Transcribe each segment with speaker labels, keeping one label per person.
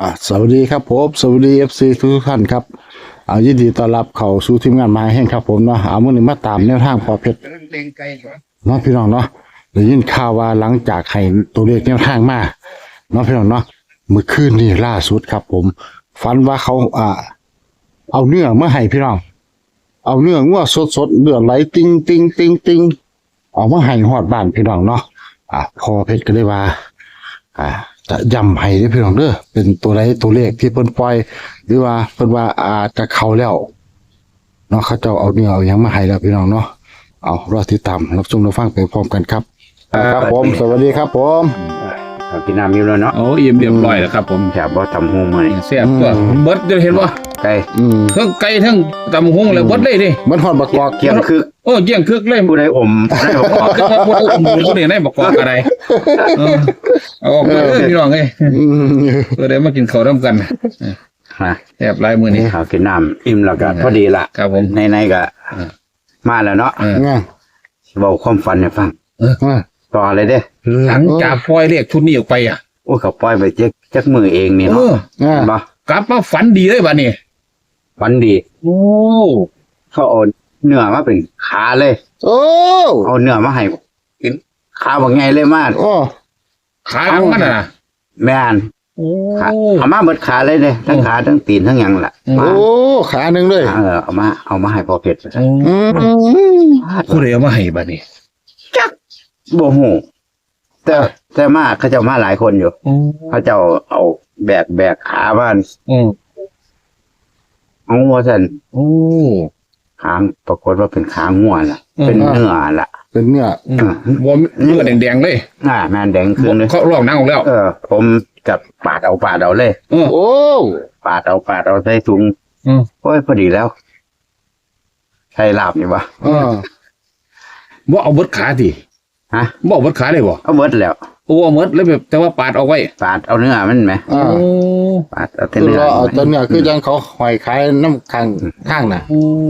Speaker 1: อะสวัสดีครับผมสวัสดีเอฟซีทุกท่านครับเอายินดีต้อนรับเข้าสู่ทีมงานมาแห่งครับผมเนาะเอามื่อนี้มาตามแนวทางพอเพชร
Speaker 2: เล็งไกลกว่า
Speaker 1: เนาะพี่น้องเนาะได้ยินข่าวว่าหลังจากให้ตัวเลขแนวทางมาเนาะพี่น้องเนาะเมื่อคืนนี่ล่าสุดครับ ผมฝันว่าเขาอ่าเอาเนื้อมาให้พี่น้อง เอาเนื้องัวสดๆเลือดไหลติงติงติงติงเอามาให้ฮอดบ้านพี่น้องเนาะอะพอเพชรก็เลยว่า อ่า จะย้ำให้เด้อพี่น้องเด้อเป็นตัวใดตัวเลขที่เพิ่นปล่อย หรือว่าเพิ่นว่าอาจจะเข้าแล้วเนาะเขาเจ้าเอาเนื้อเอาหยังมาให้แล้วพี่น้องเนาะเอารอติดตามรับชมรับฟังไปพร้อมกันครับอ่าครับผม สวัสดีครับผม
Speaker 3: เอากินน้ำอยู่แล้วเนาะ
Speaker 2: โอ้อิ่มเรียบร้อยแล้วครับผม
Speaker 3: แถบบ่ทำหูมือนี่
Speaker 2: แซ่บตัวเบิดจะเห็นว่า
Speaker 3: ไก่
Speaker 1: อืม
Speaker 2: ทั้งไก่ทั้งตำหงแล้วเบิดเลยดิ
Speaker 1: มันฮอดบักกอก
Speaker 3: เกียงคือ
Speaker 2: โอ้เกี่ยงคึกเลย
Speaker 3: ผู้ใดอมได้บอกว่า
Speaker 2: ก็บ่ได้อุ้มมือบ่ได้ได้บอกกอกอะไรเออเอาออกเลยพี่น้องเอ้ย
Speaker 1: อืม
Speaker 2: เพื่อได้มากินข้าวร่วมกัน
Speaker 3: ฮะ
Speaker 2: แซ่บหลายมื้อนี้
Speaker 3: เอากินน้ำอิ่มแล้วก็พอดีละ
Speaker 2: ครับผม
Speaker 3: ในๆก็
Speaker 2: อืม
Speaker 3: มาแล้วเนาะ
Speaker 2: เออ
Speaker 1: เนี่ย
Speaker 3: สิเว้าความฝันให้ฟัง
Speaker 1: อะ
Speaker 3: ต่อเลยเด้
Speaker 2: หลังจากปล่อยเลขชุดนี้ออกไปอะ
Speaker 3: โอ้เขาปล่อยไปจักจักมือเองนี่
Speaker 2: เอ
Speaker 3: เนาะ
Speaker 2: อ
Speaker 1: อะ
Speaker 3: เห็นบ่
Speaker 2: กลับมาฝันดีเลยบัดนี้
Speaker 3: ฝันดี
Speaker 2: โอ้
Speaker 3: เขาเอา เนื้อมาเป็นขาเลย
Speaker 1: โอ้
Speaker 3: เอาเนื้อมาให้กินขาบ่ไงเลยมา
Speaker 1: โอ้
Speaker 2: ขาหลังมันน่ะ
Speaker 3: แม่น
Speaker 2: โอ้
Speaker 3: ขาเอามาเบิดขาเลยเด้ทั้งขาทั้งตีนทั้งหยังล่ะ
Speaker 2: อืม
Speaker 3: มา
Speaker 1: โอ้ขาหนึ่งเลย
Speaker 3: เออเอามาเอามาให้พอเพชร
Speaker 1: อืม
Speaker 2: ผู้ใดเอามาให้บัดนี้
Speaker 3: จักบ่ฮู้แต่แต่มาเขาเจ้ามาหลายคนอยู่
Speaker 2: โอ้
Speaker 3: เขาเจ้าเอาแบกแบกขาบ้าน
Speaker 2: อืม
Speaker 3: เอาว่าซั่น
Speaker 2: โอ้
Speaker 3: ขางปรากฏว่าเป็นขางัวล่ะ
Speaker 2: อืม
Speaker 3: เป็นเนื้อล่ะ
Speaker 1: เป็นเนื้อ
Speaker 2: อืมบวมเนื้อแดงๆเลย
Speaker 3: อ่าแม่นแดงขึ้นเลย
Speaker 2: เขาลอกหนังออกแล้ว
Speaker 3: เออ ผมกับปาดเอาปาดเอาเลย
Speaker 2: เออ
Speaker 1: โอ้
Speaker 3: ปาดเอาปาดเอาใส่ถุง
Speaker 2: อืม
Speaker 3: โอ้ยพอดีแล้ว ใช่ลาบนี่วะ
Speaker 1: อ่า
Speaker 2: บ่เอาเบิดขาดิ
Speaker 3: ฮะ
Speaker 2: บ่เอาเบิดขาเลยบ่
Speaker 3: เอาเบิดแล้ว
Speaker 2: โอ้เอาเบิดแล้วแบบแต่ว่าปาดเอาไว้
Speaker 3: ปาดเอาเนื้อมันไหม
Speaker 1: อ่า
Speaker 3: ปาดเอาแต่
Speaker 1: คือ
Speaker 3: เนื้อ
Speaker 1: เราเอาแตัวเนื้อคือยังเขาหอยขายน้ำข้างข้างน่ะ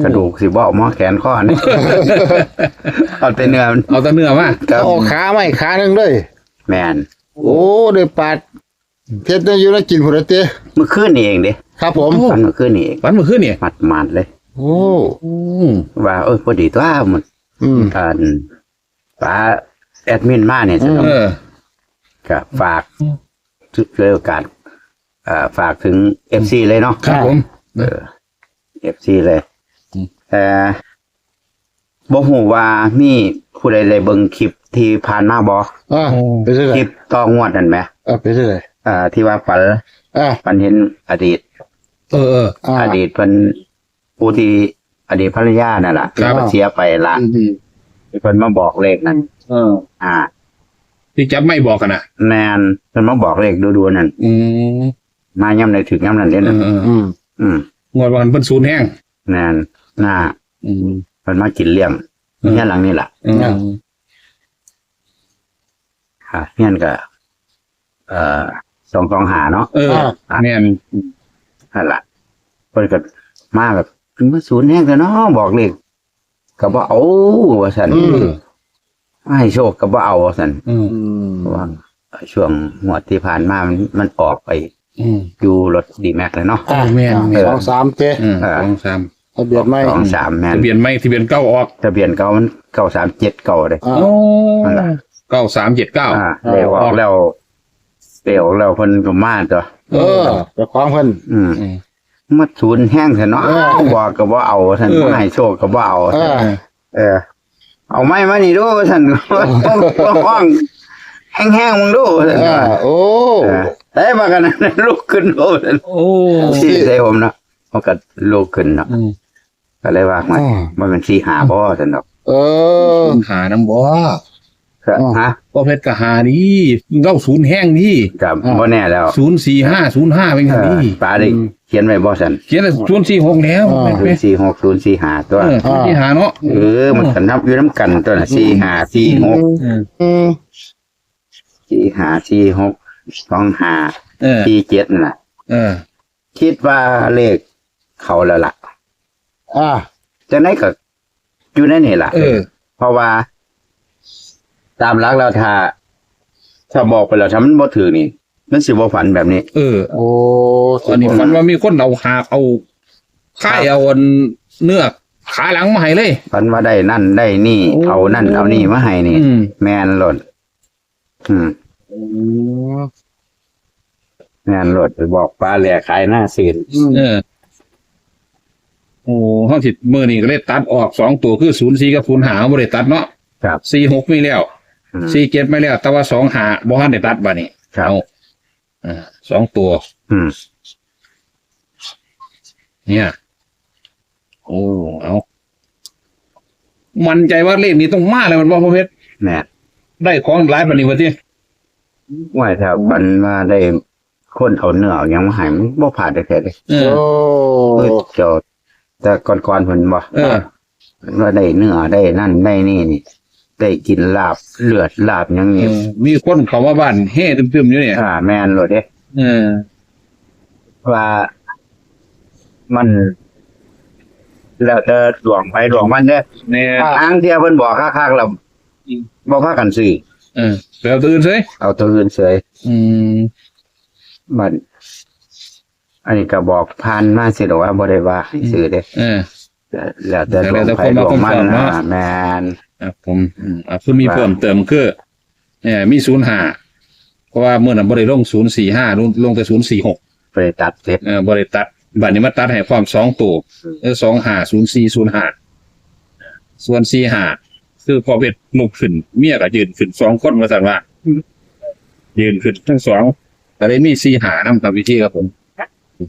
Speaker 3: กระดูกสิบ่เอาหมอแขนข้อนี่เอาแต่เนื้อมัน
Speaker 2: เอาแต่เนื้อมา
Speaker 3: ครับ
Speaker 1: เขาเอาขาไม่ขาหนึ่งเลย
Speaker 3: แมน
Speaker 1: โอ้เดือปาดเพชรเนี่ยอยู่แล้วกินผลเตะ
Speaker 3: เมื่อคืนนี่เองเด้
Speaker 1: ครับผม
Speaker 3: ฝันเมื่อคืนนี่เอง
Speaker 2: ฝันเมื่อคืนนี่
Speaker 3: มัดมาดเลย
Speaker 1: โอ้
Speaker 2: อืม
Speaker 3: ว่าเออพอดีตัวมัน
Speaker 1: อืม
Speaker 3: การป้าแอดมินมาเนี่ย
Speaker 2: เออ
Speaker 3: ก็ฝากทุกเลยโอกาสอ่าฝากถึงเอฟซีเลยเนาะ
Speaker 2: ครับผม
Speaker 3: เออเอฟซีเลย
Speaker 2: อืม
Speaker 3: แต่บ่ฮู้ว่ามีผู้ใดได้เบิ่งคลิปที่ผ่านมาบ่
Speaker 1: อ่าไปเรื่
Speaker 3: ค
Speaker 1: อ
Speaker 3: ลิ
Speaker 1: ย
Speaker 3: ปต่องวดนั่นไหม
Speaker 1: ๆอ่าไปเรื่อย
Speaker 3: อ่า ที่ว่าฝัน
Speaker 1: ๆอ่า
Speaker 3: ฝันเห็นอดีต
Speaker 2: เออเออ
Speaker 1: อ่า
Speaker 3: อดีตเพิ่นผู้ที่อดีตภรรยานั่นล่ะ
Speaker 2: ครับ
Speaker 3: ที่เสียไปละ
Speaker 1: อืม
Speaker 3: ที่เพิ่นมาบอกเลขนั้น
Speaker 2: เออ
Speaker 3: อ่า
Speaker 2: ที่จับไม่บอกกันนะ
Speaker 3: แมนเพิ่นมาบอกเลขดูๆนั่น
Speaker 2: อืม
Speaker 3: มาย่ำในถึงย่ำนั้นเด้
Speaker 2: เอ
Speaker 3: นะ
Speaker 2: อเออ
Speaker 1: อืม
Speaker 3: อืม
Speaker 2: งวดวันเพิ่นศูนย์แห้ง
Speaker 3: แมนหน้า
Speaker 2: อืม
Speaker 3: เพิ่นมากินเลี้ยง
Speaker 2: อืม
Speaker 3: เนี่ยหลังนี่ล่ะ
Speaker 2: อืม
Speaker 3: ค่ะเนี่ยก็เอ่อสองสองหาเนาะ
Speaker 2: เออแม่น
Speaker 3: นั่นล่ะเพิ่นก็มาแบบถึงมาศูนย์แห้งแต่เนาะบอกเลขก็บ่เอาว่าซั่น
Speaker 1: อืม
Speaker 3: ให้โชคก็บ่เอาว่าซั่น
Speaker 2: อืม
Speaker 1: อืม
Speaker 3: เพราะว่าช่วงงวดที่ผ่านมามันมันออกไป
Speaker 2: อืม
Speaker 3: อยู่รถดีแม็กเลยเนาะ
Speaker 1: อ่า
Speaker 2: แม่น
Speaker 1: อ่าสองสามเจ๊
Speaker 2: อืมสองสาม
Speaker 1: ทะเบียนไม่
Speaker 3: สองสามแมน
Speaker 2: ทะเบียนไม่ทะเบียนเก้าออก
Speaker 3: ทะเบียนเก่ามันเก้าสามเจ็ดเก่าเลย
Speaker 1: อ่า
Speaker 2: โอ้
Speaker 3: นั่นล่ะ
Speaker 2: เก้าสามเจ็ดเก้า
Speaker 3: อ่าเร็วออกแล้วเร็วออกแล้วเพิ่นก็มาตัว
Speaker 1: เออไปคว้างเพิ่น
Speaker 3: อืม
Speaker 2: อืม
Speaker 3: มาศูนย์แห้งเถอะเนาะ
Speaker 1: เออ
Speaker 3: บอกก็บ่เอาท่าน
Speaker 2: เออ
Speaker 3: บ่ให้โชคก็บ่เอา
Speaker 1: เออ
Speaker 3: เออ เอาไม้มานี่ดูท่านห้องแห้งๆมึงดูท่าน
Speaker 1: อ่าโอ้
Speaker 3: เออแต่มากันนั้นลุกขึ้นโอ้ท่าน
Speaker 2: โอ้
Speaker 3: ที่ใส่ผมเนาะมันก็ลุกขึ้นเนาะ
Speaker 2: อืม
Speaker 3: ก็เลยว่ามันมันเป็นสีหาบ่ท่านดอก
Speaker 1: เออ
Speaker 2: หาน้ำบ่
Speaker 3: ก็
Speaker 1: อ๋อ
Speaker 3: ฮะ
Speaker 2: ก็เพชรกะหาดีเก้าศูนย์แห้งนี่
Speaker 3: ก็บ่แน่แล้ว
Speaker 2: ศูนย์สี่ห้าศูนย์ห้าเป็นไง
Speaker 3: เออ
Speaker 2: นี่
Speaker 3: ป้าได้เขียนไว้บ่ซั่น
Speaker 2: เขียนศูนย์สี่หกแล้ว
Speaker 1: อ่า
Speaker 2: แม่น
Speaker 3: ศู
Speaker 2: ไหม
Speaker 3: นย์สี่หกศูนย์สี่ห้าตัว
Speaker 2: เออศูนย์สี่หาเนาะ
Speaker 3: เออ มันกันนับอยู่น้ำกันตัวน่ะสี่ห้าสี่หก
Speaker 2: อืม
Speaker 1: อืม
Speaker 3: สี่ห้าสี่หกสองห้า
Speaker 2: เออ
Speaker 3: สี่เจ็ดนั่นน่ะ
Speaker 2: เออ
Speaker 3: คิดว่าเลขเขาแล้วล่ะ
Speaker 1: อ่า
Speaker 3: จะไหนก็อยู่ในนี่ล่ะ
Speaker 2: เออ
Speaker 3: เพราะว่า ตามหลักแล้วถ้าถ้าบอกไปแล้วถ้ามันบ่ถือนี่ มันสิบ่ฝันแบบนี้
Speaker 2: เออ
Speaker 1: โอ้
Speaker 2: อันนี้ฝันว่ามีคนเอาหาบเอาค่ายเอาอันเนื้อขาหลังมาให้เลย
Speaker 3: ฝันว่าได้นั่นได้นี่
Speaker 2: โอ้
Speaker 3: เอานั่นเอานี่มาให้นี่
Speaker 2: อืม
Speaker 3: แมนหลด อืมแมนหลดไปบอกปลาแหล่ขายหน้าศีล
Speaker 2: เออโอ้ห้องจิตมือนี่ก็เลยตัดออกสองตัวคือศูนย์สี่กับศูนย์หาบริตัดเนาะ
Speaker 3: ครับ
Speaker 2: สี่หกไม่แล้ว
Speaker 3: อืม
Speaker 2: สี่เจ็ดไม่แล้ว แต่ว่าสองหาบ่ฮันได้ตัดบ่นี่
Speaker 3: ครับ
Speaker 2: เอา อ่าสองตัว
Speaker 3: อืม
Speaker 2: เนี่ย โอ้เอามันใจว่าเลขนี้ต้องมาเลยมันบอกพ่อเพชร
Speaker 3: แน่
Speaker 2: ได้ของหลายปานนี้วะที่
Speaker 3: ว่าถ้าฝันว่าได้คนเอาเนื้อเอาหยังมาให้มันบ่ผ่านได้แค่เลย
Speaker 2: เออ
Speaker 1: โอ้
Speaker 3: เออเจ้าแต่ก่อนๆเพิ่นบ่
Speaker 2: เออ
Speaker 3: ว่าได้เนื้อได้นั่นได้นี่นี่ ได้กินลาบเลือดลาบหยัง
Speaker 2: เอ
Speaker 3: นี่
Speaker 2: อมีคนเขามาบ้านเฮ่ตึมๆอยู่เนี่ย
Speaker 3: อ่า แม่นโลดเด้
Speaker 2: เออ
Speaker 3: ว่ามันแล้วแต่ดวงไปดวงมันเด้อ
Speaker 2: เนี่ย
Speaker 3: อ้างเที่ยเพิ่นบอกคักๆแล้วบ่พากันซื้อ
Speaker 2: เออแล้วตื่นเฉย
Speaker 3: เอาตัวอื่นเสย
Speaker 2: อืม
Speaker 3: มันอันนี้ก็บอกผ่านมาสิดอกว่าบ่ได้ว่าให้ซื้อเด้
Speaker 2: เออ
Speaker 3: แล้วแต่ด
Speaker 2: แล้ววแต่
Speaker 3: งไป
Speaker 2: คน
Speaker 3: ด
Speaker 2: มาว
Speaker 3: งมัน
Speaker 2: คอนเฟิร์มเนอะ
Speaker 3: อ่าแม่น
Speaker 2: อะผมอืมอะคือมีเพิ่มเติมคือเนี่ยมีศูนย์ห้าเพราะว่าเมื่อนั้นบริลงศูนย์สี่ห้าลงลงแต่ศูนย์สี่หก
Speaker 3: ไปตัดเสร็จ
Speaker 2: เออบริตัดบัตรนี้มาตัดให้ความสองตัวเออสองห้าศูนย์สี่ศูนย์ห้าส่วนสี่ห้าคือพอเป็ดลุกขึ้นเมียก็ยืนขึ้นสองคนมาสั่นว่า ยืนขึ้นทั้งสองแต่ได้มีสี่หานำตามวิธีครับผม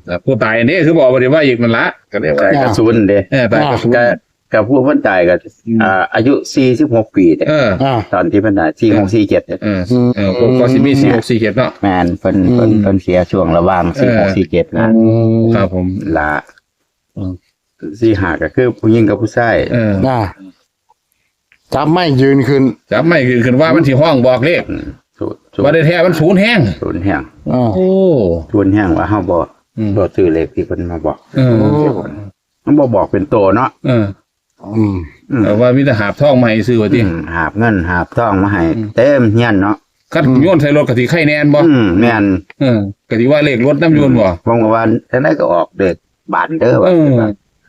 Speaker 2: แต่ผู้ตายอันนี้คือบอกว่าเดี๋ยวว่าอีกมันละก็เรียกว่า
Speaker 3: แต่กระสุนเด้
Speaker 2: เออตายก็สูง
Speaker 3: ก็ กับผู้เพิ่นตายก็อ่าอายุ46ปีเด้
Speaker 2: เออ
Speaker 1: อ่า
Speaker 3: ตอนที่เพิ่นตาย46 47เด้
Speaker 2: เออเออผมก็สิมีสี่หกสี่เจ็ดเนาะ
Speaker 3: แม่นเพิ่นเพิ่น
Speaker 2: อืม
Speaker 3: เพิ่นเสียช่วงระหว่าง
Speaker 2: เออ
Speaker 3: 46 47นะครับ
Speaker 2: ผม
Speaker 3: ละ
Speaker 2: อืม
Speaker 3: สี่หาก็คือผู้หญิงกับผู้ชาย
Speaker 2: เออ
Speaker 1: น่าจับไม่ยืนขึ้น
Speaker 2: จับไม่คือขึ้นว่ามันที่ห้องบอกเลข
Speaker 3: อืมศูนย์ศูน
Speaker 2: ว่า
Speaker 3: ย์
Speaker 2: ได้แท้มันศูนย์แห้ง
Speaker 3: ศูนย์แห่ง
Speaker 1: อ่า
Speaker 2: โอ้
Speaker 3: ศูนย์แห่งว่าเฮาบ่
Speaker 2: อืม
Speaker 3: บ่ซื้อเลขที่เพิ่นมาบอก
Speaker 2: เออ
Speaker 3: มันบ่บอกเป็นโตเนาะ
Speaker 2: เออ
Speaker 1: อืม
Speaker 3: อืม
Speaker 2: แต่ว่ามีแต่หาบท่องมาให้ซื้อว่าที่
Speaker 3: อืมหาบเงินหาบทองมาให้
Speaker 2: อืม
Speaker 3: เต็มเฮียนเนาะ
Speaker 2: คัดโยนใส่รถกะทิไข่แนนบ่
Speaker 3: อืมแม่น
Speaker 2: เออกะทิว่าเลขรถน้ำโยนบ่
Speaker 3: ผมก็ว่าจังได๋ก็ออกเด็กบานเด้อ
Speaker 2: เอ
Speaker 3: ว่า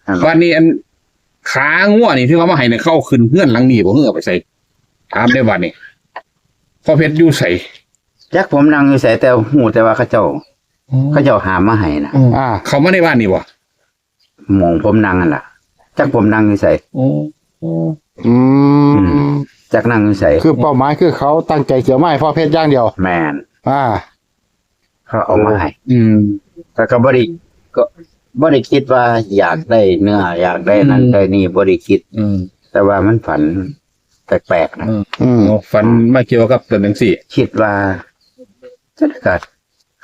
Speaker 2: อวันนี้อันขางัวนี่ที่เขามาให้เนี่ยเข้าขึ้นเพื่อนหลังนี่บ่เฮือไปใส่ถามได้วันนี้พ่อเพชรอยู่ใส่
Speaker 3: จักผมนั่งอยู่ไสแต่หูแต่ว่าเขาเจ้าเขาเจ้าหามาให้นะ
Speaker 1: อ่า
Speaker 2: เขามาในบ้านนี่บ่
Speaker 3: หมองผมนั่งนั่นล่ะ จักผมนั่งอยู่ไส
Speaker 2: โอ้
Speaker 1: อืม
Speaker 3: จักนั่งอยู่ไส
Speaker 1: คือเป้าหมายคือเขาตั้งใจเกี่ยวไม้พ่อเพชรอย่างเดียว
Speaker 3: แม่น
Speaker 1: อ่า
Speaker 3: เขาเอามาให้
Speaker 2: อืม
Speaker 3: แต่ก็บ่ได้ก็บ่ได้คิดว่าอยากได้เนื้ออยากได้นั่น
Speaker 2: อืม
Speaker 3: ได้นี่บ่ได้คิด
Speaker 2: อืม
Speaker 3: แต่ว่ามันฝันแปลกๆนะ
Speaker 2: อืม
Speaker 1: อืม
Speaker 2: โอ้ฝันมาเกี่ยวกับตัวหนังสี่
Speaker 3: คิดว่าจะได้กัด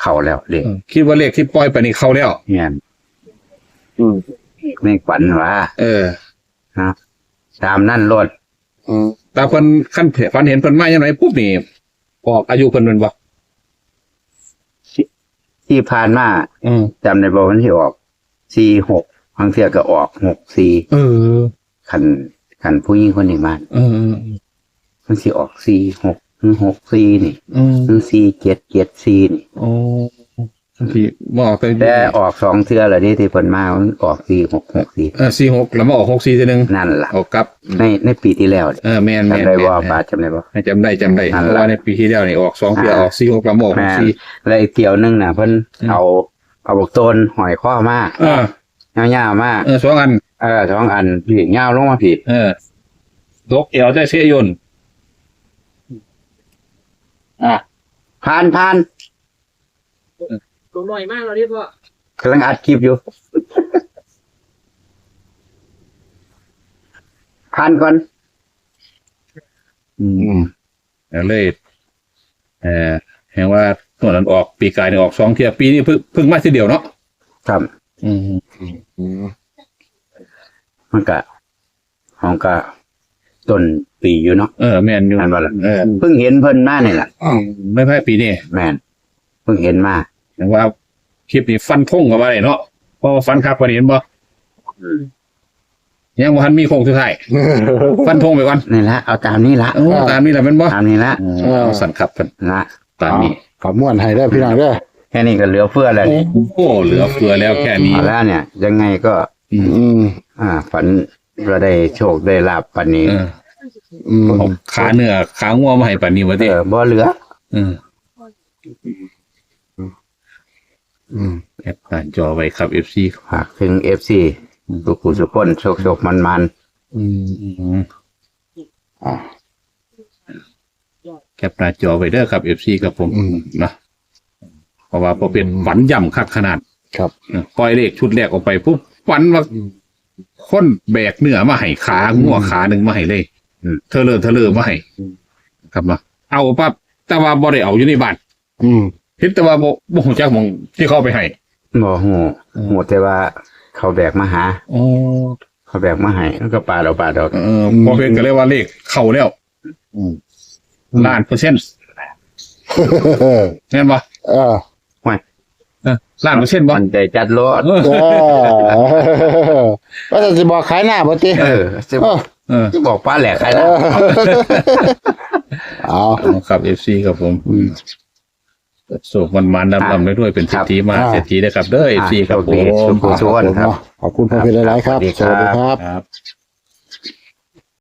Speaker 3: เข้าแล้วเด็ก
Speaker 2: อืมคิดว่าเลขที่ปล่อยไปนี่เข้าแล้ว
Speaker 3: เงี้ย
Speaker 1: อืม
Speaker 3: ไม่ฝันว่า
Speaker 2: เออ
Speaker 3: นะตามนั่นรถ
Speaker 1: อืม
Speaker 2: แต่เพิ่นขั้นเผฝันเห็นเพิ่นมาอย่างไรปุ๊บนี่ออกอายุเพิ่นเป็นบ่
Speaker 3: ที่ผ่านมา
Speaker 2: อืม
Speaker 3: จำในบวันที่ออกสี่หกบางเทียก็ออกหกสี่
Speaker 2: เออ
Speaker 3: ขันขันผู้หญิงคนนี้มา
Speaker 2: เออ
Speaker 3: มันสิออกสี่หกหรือหกสี่นี่
Speaker 2: อืม
Speaker 3: หรือสี่เจ็ดเจ็ดสี่นี่
Speaker 2: โอ้ ที่บอกแต่
Speaker 3: แต่ออกสองเทือแล้วนี่ที่เพิ่นมามันออกสี่หกหกสี่
Speaker 2: เออสี่หกแล้วมาออกหกสี่ทีหนึ่ง
Speaker 3: นั่นล่ะ
Speaker 2: ออกกลับ
Speaker 3: ในในปีที่แล้วนี่
Speaker 2: เออแมนแมน
Speaker 3: จำได้
Speaker 2: แม่น
Speaker 3: ว่า
Speaker 2: แม่น
Speaker 3: บาทจำได้บ่
Speaker 2: ให้จำได้จำได้
Speaker 3: นั่น
Speaker 2: เพ
Speaker 3: ล่ะ
Speaker 2: ราะว่าในปีที่แล้วนี่ออกสองเทื่อ
Speaker 3: อ่า
Speaker 2: ออกสี่หกแล้วมาออกห
Speaker 3: แม่
Speaker 2: ก
Speaker 3: น
Speaker 2: สี่
Speaker 3: แล้วอีกเที่ยวหนึงน่ะเพิ่น
Speaker 2: อืม
Speaker 3: เอาเอาบอกต้นหอยข้อมา
Speaker 2: เออ
Speaker 3: เงาวๆมา
Speaker 2: เออสองอัน
Speaker 3: เออสองอันผีเงาวลงมาผี
Speaker 2: เออตกเอวได้เสียยนต์
Speaker 3: อะผ่านผ่าน
Speaker 4: ตัวหน่อยมากเราเรียกว่ากำ
Speaker 3: ลังอัดคลิปอยู่ ผ่านก่อน
Speaker 2: อื
Speaker 1: อื
Speaker 2: ม
Speaker 1: ม
Speaker 2: แล้วเลยเออเห็นว่าตัวนั้นออกปีกายนี่ออกสองเทื่อปีนี้เพิ่งเพิ่งมาทีเดียวเนาะ
Speaker 3: ครับ
Speaker 2: อืม
Speaker 1: อืม
Speaker 3: มันก็ของก็ต้นปีอยู่เนาะ
Speaker 2: เออแมนอยู่
Speaker 3: อันว่าล่ะ
Speaker 2: เออ
Speaker 3: เพิ่งเห็นเพิ่นมานี่แหละ
Speaker 1: อืม
Speaker 2: ไม่ใช่ปีนี้
Speaker 3: แม่นเพิ่งเห็นมา
Speaker 2: เห็นว่าคลิปนี้ฟันทงกับว่าไรเนาะเพราะว่าฟันคักกว่านี้เห็นบ่ยังบ่ทันมีโคงสุดท้าย ฟันทงไปก่อน
Speaker 3: นี่ละเอาตามนี้ละ
Speaker 2: โอ้ตามนี้แหละแมันบ่
Speaker 3: ตามนี้ละ
Speaker 2: อ๋อสั่นครับเพิ่น
Speaker 3: ละ
Speaker 2: ตามนี้
Speaker 1: กับม่วนให้ได้อพี่น้องเด้อ
Speaker 3: แค่นี้ก็เหลือเฟือแล้ว
Speaker 2: โอ้
Speaker 3: นี่
Speaker 2: โหเหลือเฟือแล้วแค่นี้
Speaker 3: เอาแล้วเนี่ย ยังไงก็
Speaker 2: อืม
Speaker 1: อืม
Speaker 3: อ่า ฝันเราได้โชคได้ลาบปันนี้
Speaker 2: เออ
Speaker 1: อืม
Speaker 2: เอาขาเนื้อขางัวมาให้ปานนี้วะ
Speaker 3: เอ
Speaker 2: เด้
Speaker 3: อบ่เหลือ
Speaker 2: เออ
Speaker 1: อืม
Speaker 2: แอปหน้าจอไว้ครับ FC
Speaker 3: ฝากถึงเอฟซีทุกผู้ทุกคนโชคโชคมันมัน
Speaker 1: อืม
Speaker 2: อืม
Speaker 1: อ่า
Speaker 2: แคปหน้าจอไว้เด้อครับ FC ครับผม
Speaker 1: อืม
Speaker 2: นะเพราะว่าพอเป็นฝันย่ำคักขนาด
Speaker 1: ครับ
Speaker 2: เออปล่อยเลขชุดแรกออกไปปุ๊บฝันว่า คนแบกเนื้อมาให้ขางัวขาหนึ่งมาให้เลย
Speaker 3: อืม
Speaker 2: เธอเลอเธอเลอมาให้ครับมาเอาปั๊บแต่ว่าบ่ได้เอาอยู่ในบ้าน
Speaker 1: อืม
Speaker 2: เห็นแต่ว่าบ่บ่ฮู้จักหมองที่เขาเอาไปให้
Speaker 3: บ่หูหูแต่ว่าเขาแบกมาหา
Speaker 2: อ๋อ
Speaker 3: เขาแบกมาให้แล้วก็ปาดเอาปาดเอา
Speaker 2: เออพอเป็นก็เลยว่าเลขเข้าแล้วล้านเปอร์เซ็นต์แม่นบ่
Speaker 1: เออ
Speaker 2: เออล้านเปอร์เซ็นต์บ่
Speaker 3: มันใจจัดรถ
Speaker 2: เออ
Speaker 1: เออว่าจะสิบอกขายหน้าบ่ติ
Speaker 3: เออจะ
Speaker 1: เออ
Speaker 2: เออ
Speaker 3: จะบอกป้าแหลกใคร
Speaker 1: เอ
Speaker 3: นะ
Speaker 1: อเอา
Speaker 2: เอาครับ FC ครับผม โศกมันมันดำดำด้วยๆเป็นเศรษฐีมาเศรษฐีได้ครับเด้อ FC ครับผม
Speaker 3: สุขสุข
Speaker 1: ขอบคุณเนาะขอบคุณพ่อพี่หลายๆครับ สวัสดีครับ
Speaker 2: ครับ